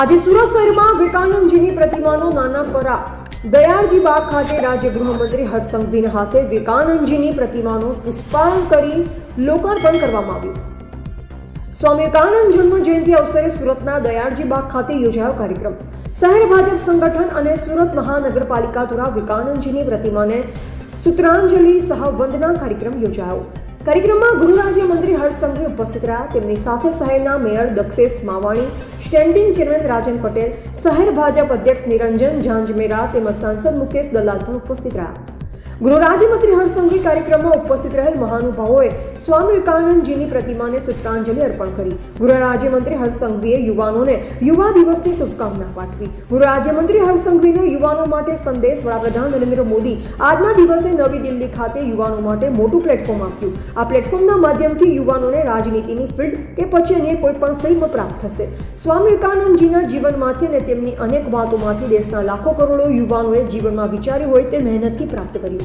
આજે સુરત શહેરમાં વિવેકાનંદજીની પ્રતિમાનો નાના ફરા. દયાળજી બાગ ખાતે રાજ્ય ગૃહમંત્રી હર્ષ હાથે વિવેકાનંદજીની પ્રતિમાનું પુષ્પાર્પણ કરી લોકાર્પણ કરવામાં આવ્યું. સ્વામી વિવેકાનંદ જન્મ જયંતિ અવસરે સુરતના દયાળજી બાગ ખાતે યોજાયો કાર્યક્રમ. શહેર ભાજપ સંગઠન અને સુરત મહાનગરપાલિકા દ્વારા વિવેકાનંદજીની પ્રતિમાને સૂત્રાંજલિ સહ વંદના કાર્યક્રમ યોજાયો. કાર્યક્રમમાં ગૃહ રાજ્યમંત્રી હર્ષ સંઘવી ઉપસ્થિત રહ્યા. તેમની સાથે શહેરના mayor Dakshesh Mavani, standing chairman Rajan Patel, શહેર ભાજપ અધ્યક્ષ નિરંજન ઝાંઝમેરા તેમજ સાંસદ મુકેશ દલાલ પણ ઉપસ્થિત રહ્યા. ગૃહ રાજ્યમંત્રી હર્ષ કાર્યક્રમમાં ઉપસ્થિત રહેલ મહાનુભાવોએ સ્વામી વિવેકાનંદજીની પ્રતિમાને સૂત્રાંજલિ અર્પણ કરી. ગૃહ રાજ્યમંત્રી હરસંઘવીએ યુવાનોને યુવા દિવસની શુભકામના પાઠવી. ગૃહ રાજ્યમંત્રી હરસંઘવીનો યુવાનો માટે સંદેશ વડાપ્રધાન નરેન્દ્ર મોદી આજના દિવસે નવી દિલ્હી ખાતે યુવાનો માટે મોટું પ્લેટફોર્મ આપ્યું. આ પ્લેટફોર્મના માધ્યમથી યુવાનોને રાજનીતિની ફિલ્ડ કે પછી અન્ય કોઈ પણ ફિલ્મ પ્રાપ્ત થશે. સ્વામી વિવેકાનંદજીના જીવનમાંથી અને તેમની અનેક વાતોમાંથી દેશના લાખો કરોડો યુવાનોએ જીવનમાં વિચાર્યું હોય તે મહેનતથી પ્રાપ્ત કર્યું.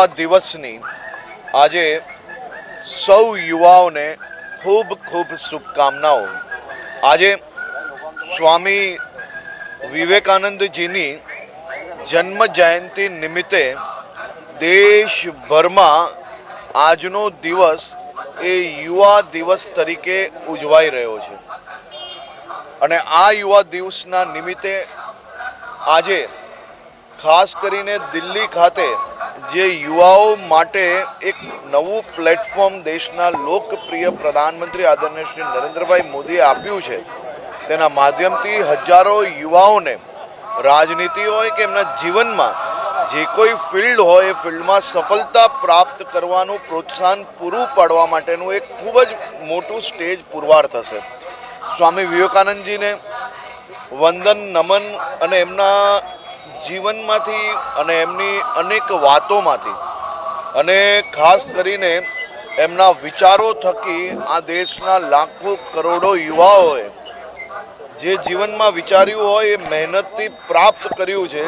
યુવા દિવસની આજે સૌ યુવાઓને ખૂબ ખૂબ શુભકામનાઓ. આજે સ્વામી વિવેકાનંદજીની જન્મ જયંતિ નિમિત્તે દેશભરમાં આજનો દિવસ એ યુવા દિવસ તરીકે ઉજવાઈ રહ્યો છે. અને આ યુવા દિવસના નિમિત્તે આજે ખાસ કરીને દિલ્હી ખાતે જે યુવાઓ માટે એક નવું પ્લેટફોર્મ દેશના લોકપ્રિય પ્રધાનમંત્રી આદરણીય શ્રી નરેન્દ્રભાઈ મોદીએ આપ્યું છે. તેના માધ્યમથી હજારો યુવાઓને રાજનીતિ હોય કે એમના જીવનમાં જે કોઈ ફિલ્ડ હોય એ ફિલ્ડમાં સફળતા પ્રાપ્ત કરવાનું પ્રોત્સાહન પૂરું પાડવા માટેનું એક ખૂબ જ મોટું સ્ટેજ પુરવાર થશે. સ્વામી વિવેકાનંદજીને વંદન નમન અને એમના જીવનમાંથી અને એમની અનેક વાતોમાંથી અને ખાસ કરીને એમના વિચારો થકી આ દેશના લાખો કરોડો યુવાઓએ જે જીવનમાં વિચાર્યું હોય એ મહેનતથી પ્રાપ્ત કર્યું છે.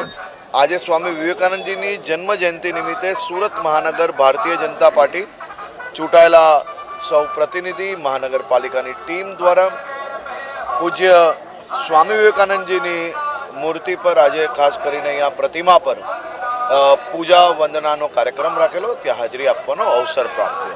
આજે સ્વામી વિવેકાનંદજીની જન્મ જયંતિ નિમિત્તે સુરત મહાનગર ભારતીય જનતા પાર્ટી ચૂંટાયેલા સૌ પ્રતિનિધિ મહાનગરપાલિકાની ટીમ દ્વારા પૂજ્ય સ્વામી વિવેકાનંદજીની મૂર્તિ પર આજે ખાસ કરીને અહીંયા પ્રતિમા પર પૂજા વંદનાનો કાર્યક્રમ રાખેલો, ત્યાં હાજરી આપવાનો અવસર પ્રાપ્ત થયો.